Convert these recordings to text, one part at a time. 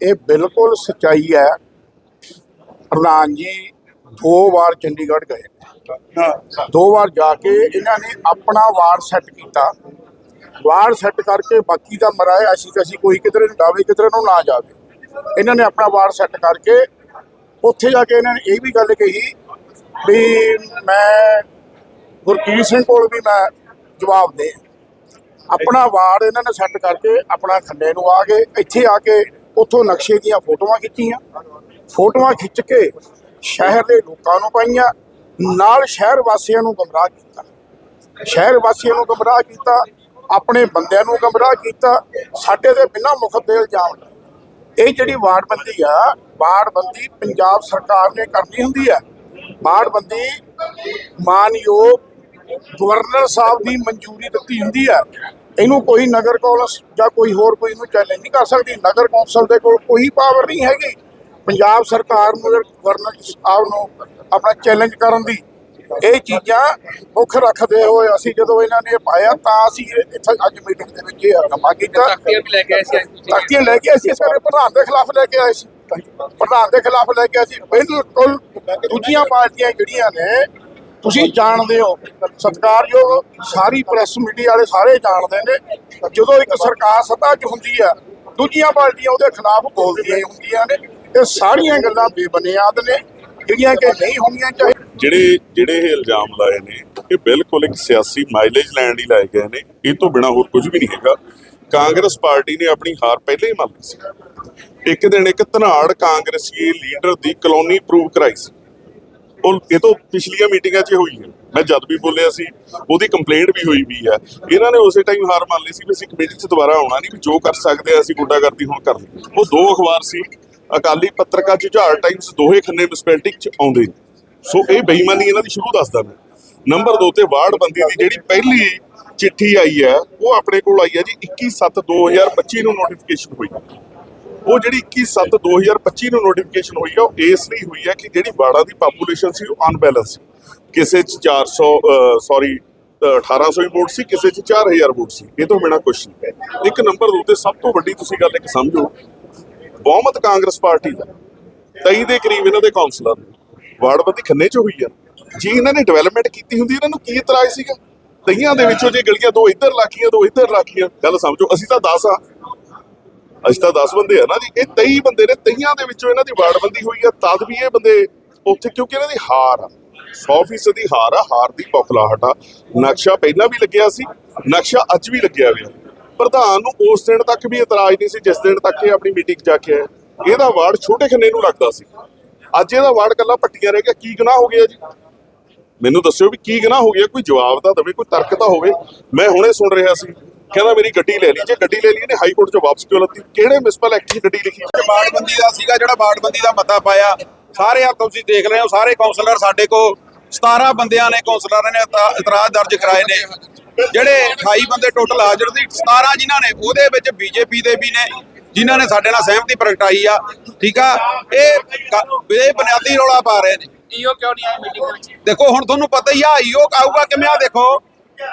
ਇਹ ਬਿਲਕੁਲ ਸਚਾਈ ਹੈ। ਪ੍ਰਧਾਨ ਜੀ ਦੋ ਵਾਰ ਚੰਡੀਗੜ੍ਹ ਗਏ ਨੇ। ਦੋ ਵਾਰ ਜਾ ਕੇ ਇਹਨਾਂ ਨੇ ਆਪਣਾ ਵਾਰਡ ਸੈੱਟ ਕੀਤਾ। ਵਾਰਡ ਸੈੱਟ ਕਰਕੇ ਬਾਕੀ ਦਾ ਮਰਾਇਆ ਅਸੀਂ ਤਾਂ ਅਸੀਂ ਕੋਈ ਕਿਧਰੇ ਨੂੰ ਜਾਵੇ ਕਿਧਰੇ ਨੂੰ ਨਾ ਜਾਵੇ। ਇਹਨਾਂ ਨੇ ਆਪਣਾ ਵਾਰਡ ਸੈੱਟ ਕਰਕੇ ਉੱਥੇ ਜਾ ਕੇ ਇਹਨਾਂ ਨੇ ਇਹ ਵੀ ਗੱਲ ਕਹੀ ਵੀ ਮੈਂ ਗੁਰਕੀਰਤ ਸਿੰਘ ਕੋਲ ਵੀ ਮੈਂ ਜਵਾਬ ਦੇ। ਆਪਣਾ ਵਾਰਡ ਇਹਨਾਂ ਨੇ ਸੈੱਟ ਕਰਕੇ ਆਪਣਾ ਖੰਡੇ ਨੂੰ ਆ ਗਏ ਇੱਥੇ ਆ ਕੇ ਉੱਥੋਂ ਨਕਸ਼ੇ ਦੀਆਂ ਫੋਟੋਆਂ ਖਿੱਚੀਆਂ। ਫੋਟੋਆਂ ਖਿੱਚ ਕੇ ਸ਼ਹਿਰ ਦੇ ਲੋਕਾਂ ਨੂੰ ਪਾਈਆਂ। ਨਾਲ ਸ਼ਹਿਰ ਵਾਸੀਆਂ ਨੂੰ ਗਮਰਾਹ ਕੀਤਾ। ਸ਼ਹਿਰ ਵਾਸੀਆਂ ਨੂੰ ਗਮਰਾਹ ਕੀਤਾ। ਆਪਣੇ ਬੰਦਿਆਂ ਨੂੰ ਗਮਰਾਹ ਕੀਤਾ। ਸਾਡੇ ਦੇ ਬਿਨਾਂ ਮੁਖਤ ਦੇ ਇਲਜ਼ਾਮ ਇਹ ਜਿਹੜੀ ਵਾਰਡਬੰਦੀ ਆ ਵਾਰਡਬੰਦੀ ਪੰਜਾਬ ਸਰਕਾਰ ਨੇ ਕਰਨੀ ਹੁੰਦੀ ਹੈ ਵਾਰਡਬੰਦੀ ਮਾਨਯੋਗ ਗਵਰਨਰ ਸਾਹਿਬ ਦੀ ਮਨਜ਼ੂਰੀ ਦਿੱਤੀ ਹੁੰਦੀ ਹੈ ਇਹਨੂੰ ਕੋਈ ਨਗਰ ਕੌਂਸਲ ਜਾਂ ਕੋਈ ਹੋਰ ਕੋਈ ਇਹਨੂੰ ਚੈਲੰਜ ਨਹੀਂ ਕਰ ਸਕਦੀ। ਨਗਰ ਕੌਂਸਲ ਦੇ ਕੋਲ ਕੋਈ ਪਾਵਰ ਨਹੀਂ ਹੈਗੀ। ਪੰਜਾਬ ਸਰਕਾਰ ਨੂੰ ਗਵਰਨਰ ਸਾਹਿਬ ਨੂੰ ਆਪਣਾ ਚੈਲੰਜ ਕਰਨ ਦੀ ਇਹ ਚੀਜ਼ਾਂ ਮੁੱਖ ਰੱਖਦੇ ਹੋਏ ਅਸੀਂ ਜਦੋਂ ਇਹਨਾਂ ਨੇ ਪਾਇਆ ਤਾਂ ਅਸੀਂ ਇੱਥੇ ਅੱਜ ਮੀਟਿੰਗ ਦੇ ਵਿੱਚ ਇਹ ਹੰਗਾਮਾ ਕੀਤਾ। ਤਖਤੀਆਂ ਵੀ ਲੈ ਕੇ ਆਏ ਸੀ ਤਾਕੀਆਂ ਲੈ ਕੇ ਅਸੀਂ ਸਾਰੇ ਪ੍ਰਧਾਨ ਦੇ ਖਿਲਾਫ ਲੈ ਕੇ ਆਏ ਸੀ। ਪ੍ਰਧਾਨ ਦੇ ਖਿਲਾਫ ਲੈ ਕੇ ਆਏ ਸੀ। ਬਿਲਕੁਲ ਦੂਜੀਆਂ ਪਾਰਟੀਆਂ ਜਿਹੜੀਆਂ ਨੇ ਤੁਸੀਂ ਜਾਣਦੇ ਹੋ, ਸਤਿਕਾਰਯੋਗ ਸਾਰੀ ਪ੍ਰੈਸ ਮੀਡੀਆ ਵਾਲੇ ਸਾਰੇ ਜਾਣਦੇ ਨੇ ਜਦੋਂ ਇੱਕ ਸਰਕਾਰ ਸੱਤਾ 'ਚ ਹੁੰਦੀ ਆ ਦੂਜੀਆਂ ਪਾਰਟੀਆਂ ਉਹਦੇ ਖਿਲਾਫ ਬੋਲਦੀਆਂ ਹੁੰਦੀਆਂ ਨੇ ਇਹ ਸਾਰੀਆਂ ਗੱਲਾਂ ਬੇਬੁਨਿਆਦ ਨੇ, ਜਿਹੜੀਆਂ ਕਿ ਨਹੀਂ ਹੋਣੀਆਂ ਚਾਹੀਦੀਆਂ ਜਿਹੜੇ ਜਿਹੜੇ ਇਹ ਇਲਜ਼ਾਮ ਲਾਏ ਨੇ, ਇਹ ਬਿਲਕੁਲ ਇੱਕ ਸਿਆਸੀ ਮਾਈਲੇਜ ਲੈਣ ਲਈ ਲਾਏ ਗਏ ਨੇ, ਇਹ ਤੋਂ ਬਿਨਾ ਹੋਰ ਕੁਝ ਵੀ ਨਹੀਂ ਹੈਗਾ। ਕਾਂਗਰਸ ਪਾਰਟੀ ਨੇ ਆਪਣੀ ਹਾਰ ਪਹਿਲਾਂ ਹੀ ਮੰਨ ਲਈ ਸੀ। ਇੱਕ ਦਿਨ ਇੱਕ ਧਨਾੜ ਕਾਂਗਰਸੀ ਲੀਡਰ ਦੀ ਕਲੋਨੀ ਪ੍ਰੂਵ ਕਰਾਈ ਸੀ। ਉਹ ਇਹ ਤੋਂ ਪਿਛਲੀਆਂ ਮੀਟਿੰਗਾਂ 'ਚ ਹੋਈ ਹੈ ਮੈਂ ਜਦ ਵੀ ਬੋਲਿਆ ਸੀ, ਉਹਦੀ ਕੰਪਲੇਂਟ ਵੀ ਹੋਈ ਵੀ ਹੈ ਇਹਨਾਂ ਨੇ ਉਸੇ ਟਾਈਮ ਹਾਰ ਮੰਨ ਲਈ ਸੀ ਵੀ ਅਸੀਂ ਕਮੇਟੀ 'ਚ ਦੁਬਾਰਾ ਆਉਣਾ ਨਹੀਂ, ਵੀ ਜੋ ਕਰ ਸਕਦੇ ਆ ਅਸੀਂ ਗੁੰਡਾਗਰਦੀ ਹੁਣ ਕਰ ਲਈ ਉਹ ਦੋ ਅਖਬਾਰ ਸੀ, ਅਕਾਲੀ ਪੱਤਰਕਾਰ ਝੁਝਾਰ ਟਾਈਮਸ ਦੋਹੇ ਖੰਨੇ ਮਿਸਪੈਲਟਿਕ 'ਚ ਆਉਂਦੇ ਨੇ। ਸੋ ਇਹ ਬੇਈਮਾਨੀ ਇਹਨਾਂ ਦੀ ਸ਼ੁਰੂ ਦੱਸਦਾ ਮੈਂ। ਨੰਬਰ 2 ਤੇ ਵਾਰਡ ਬੰਦੀ ਦੀ ਜਿਹੜੀ ਪਹਿਲੀ ਚਿੱਠੀ ਆਈ ਹੈ ਉਹ ਆਪਣੇ ਕੋਲ ਆਈ ਹੈ ਜੀ 21/7/2025 ਨੂੰ ਨੋਟੀਫਿਕੇਸ਼ਨ ਹੋਈ। ਉਹ ਜਿਹੜੀ 21/7/2025 ਨੂੰ ਨੋਟੀਫਿਕੇਸ਼ਨ ਹੋਈ ਆ, ਉਹ ਇਸ ਲਈ ਹੋਈ ਹੈ ਕਿ ਜਿਹੜੀ ਵਾਰਡਾਂ ਦੀ ਪਾਪੂਲੇਸ਼ਨ ਸੀ ਉਹ ਅਨਬੈਲੈਂਸ ਸੀ। ਕਿਸੇ 'ਚ 400 ਸੌਰੀ 1800 ਹੀ ਵੋਟ ਸੀ, ਕਿਸੇ 'ਚ 4000 ਵੋਟ ਸੀ। ਇਹ ਤੋਂ ਬਿਨਾ ਕੁਝ ਨਹੀਂ। ਹੈ ਇੱਕ ਨੰਬਰ ਦੇ ਉੱਤੇ ਸਭ ਤੋਂ ਵੱਡੀ ਤੁਸੀਂ ਗੱਲ ਇੱਕ ਸਮਝੋ, ਬਹੁਮਤ ਕਾਂਗਰਸ ਪਾਰਟੀ ਦਾ 23 ਦੇ ਕਰੀਬ ਇਹਨਾਂ ਦੇ ਕਾਉਂਸਲਰ ਨੇ ਵਾਰਡਬੰਦੀ ਖੰਨੇ 'ਚ ਹੋਈ ਆ। ਜੀ, ਇਹਨਾਂ ਨੇ ਡਿਵੈਲਪਮੈਂਟ ਕੀਤੀ ਹੁੰਦੀ ਇਹਨਾਂ ਨੂੰ ਕੀ ਇਤਰਾਜ਼ ਸੀਗਾ? ਤਈਆਂ ਦੇ ਵਿੱਚੋਂ ਜੇ ਗਲੀਆਂ ਦੋ ਇੱਧਰ ਲਾਖੀਆਂ ਦੋ ਇੱਧਰ ਲਾਖੀਆਂ ਗੱਲ ਸਮਝੋ, ਅਸੀਂ ਤਾਂ 10 ਆ। ਅਸੀਂ ਤਾਂ 10 ਬੰਦੇ ਆ ਨਾ ਜੀ। ਇਹ 23 ਬੰਦੇ ਨੇ, ਤਈਆਂ ਦੇ ਵਿੱਚੋਂ ਇਹਨਾਂ ਦੀ ਵਾਰਡਬੰਦੀ ਹੋਈ ਆ। ਤਦ ਵੀ ਇਹ ਬੰਦੇ ਉੱਥੇ, ਕਿਉਂਕਿ ਇਹਨਾਂ ਦੀ ਹਾਰ ਆ। 100% ਦੀ ਹਾਰ ਆ, ਹਾਰ ਦੀ ਬੌਖਲਾਹਟ ਆ। ਨਕਸ਼ਾ ਪਹਿਲਾਂ ਵੀ ਲੱਗਿਆ ਸੀ, ਨਕਸ਼ਾ ਅੱਜ ਵੀ ਲੱਗਿਆ ਹੋਇਆ। ਪ੍ਰਧਾਨ ਨੂੰ ਉਸ ਦਿਨ ਤੱਕ ਵੀ ਇਤਰਾਜ਼ ਨਹੀਂ ਸੀ, ਜਿਸ ਦਿਨ ਤੱਕ ਇਹ ਆਪਣੀ ਮੀਟਿੰਗ ਜਾ ਕੇ ਆਇਆ। ਇਹਦਾ ਵਾਰਡ ਛੋਟੇ ਖੰਨੇ ਨੂੰ ਲੱਗਦਾ ਸੀ। ਅੱਜ ਇਹਦਾ ਵਾਰਡ ਕੱਲਾ ਪੱਟੀਆਂ ਰਹਿ ਗਿਆ। ਕੀ ਗੁਨਾਹ ਹੋ ਗਿਆ ਜੀ? ਮੈਨੂੰ ਦੱਸਿਓ ਵੀ ਕੀ ਗੁਨਾਹ ਹੋ ਗਿਆ? ਕੋਈ ਜਵਾਬ ਤਾਂ ਦੇਵੇ, ਕੋਈ ਤਰਕ ਤਾਂ ਹੋਵੇ। ਮੈਂ ਹੁਣੇ ਸੁਣ ਰਿਹਾ ਸੀ। ਕਹਿੰਦਾ ਮੇਰੀ ਗੱਡੀ ਲੈ ਲਈ। ਜੇ ਗੱਡੀ ਲੈ ਲਈ ਇਹਨੇ ਹਾਈ ਕੋਰਟ 'ਚ ਵਾਪਸ ਕਿਉਂ ਲੱਤੀ? ਕਿਹੜੇ ਮਿਊਨਿਸਪਲ ਐਕਟ 'ਚ ਗੱਡੀ ਲਿਖੀ? ਬਾੜਬੰਦੀ ਦਾ ਸੀਗਾ ਜਿਹੜਾ ਬਾੜਬੰਦੀ ਦਾ ਮਤਾ ਪਾਇਆ। ਸਾਰੇ ਆ ਤੁਸੀਂ ਦੇਖ ਰਹੇ ਹੋ ਸਾਰੇ ਕਾਉਂਸਲਰ ਸਾਡੇ ਕੋ 17 ਬੰਦਿਆਂ ਨੇ ਕਾਉਂਸਲਰਾਂ ਨੇ ਇਤਾ- ਇਤਰਾਜ਼ ਦਰਜ ਕਰਾਏ ਨੇ। ਜਿਹੜੇ 28 ਬੰਦੇ ਟੋਟਲ ਹਾਜ਼ਰ ਸੀ 17 ਜਿਨ੍ਹਾਂ ਨੇ ਉਹਦੇ ਵਿੱਚ ਬੀਜੇਪੀ ਦੇ ਵੀ ਨੇ ਜਿਨ੍ਹਾਂ ਨੇ ਸਾਡੇ ਨਾਲ ਸਹਿਮਤੀ ਪ੍ਰਗਟਾਈ ਆ। ਠੀਕ ਆ? ਇਹ ਇਹ ਬੁਨਿਆਦੀ ਰੌਲਾ ਪਾ ਰਹੇ ਨੇ। ਈਓ ਕਿਉਂ ਨਹੀਂ ਆਏ ਮੀਟਿੰਗ ਦੇ ਵਿੱਚ? ਦੇਖੋ ਹੁਣ ਤੁਹਾਨੂੰ ਪਤਾ ਹੀ ਆ ਈਓ ਆਊਗਾ ਕਿਵੇਂ? ਆ ਦੇਖੋ।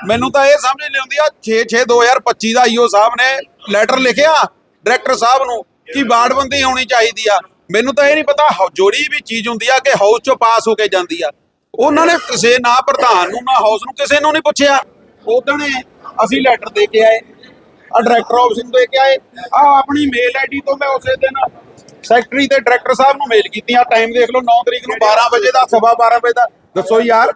ਮੈਨੂੰ ਤਾਂ ਇਹ ਸਮਝ ਨਹੀਂ ਆਉਂਦੀ ਆ 6 6 2025 ਦਾ ਈਓ ਸਾਹਿਬ ਨੇ ਲੈਟਰ ਲਿਖਿਆ ਡਾਇਰੈਕਟਰ ਸਾਹਿਬ ਨੂੰ ਕਿ ਬਾੜਬੰਦੀ ਹੋਣੀ ਚਾਹੀਦੀ ਆ। ਮੈਨੂੰ ਤਾਂ ਇਹ ਨਹੀਂ ਪਤਾ, ਹ- ਵੀ ਚੀਜ਼ ਹੁੰਦੀ ਆ ਕਿ ਹਾਊਸ ਚੋਂ ਪਾਸ ਹੋ ਕੇ ਜਾਂਦੀ ਆ। ਉਹਨਾਂ ਨੇ ਕਿਸੇ ਨਾ ਪ੍ਰਧਾਨ ਨੂੰ, ਨਾ ਹਾਊਸ ਨੂੰ ਕਿਸੇ ਨੂੰ ਨਹੀਂ ਪੁੱਛਿਆ। ਉਦੋਂ ਅਸੀਂ ਲੈਟਰ ਦੇ ਕੇ ਆਏ ਆ ਡਾਇਰੈਕਟਰ ਆਫਿਸ ਨੂੰ ਦੇ ਕੇ ਆਏ। ਆ ਆਪਣੀ ਮੇਲ ਆਈਡੀ ਤੋਂ ਮੈਂ ਉਸੇ ਦਿਨ ਸੈਕਟਰੀ ਤੇ ਡਾਇਰੈਕਟਰ ਸਾਹਿਬ ਨੂੰ ਮੇਲ ਕੀਤੀ ਆ। ਟਾਈਮ ਦੇਖ ਲਓ 9 ਤਰੀਕ ਨੂੰ 12 ਵਜੇ ਦਾ, ਸਵਾ 12 ਵਜੇ ਦਾ। ਦੱਸੋ ਯਾਰ।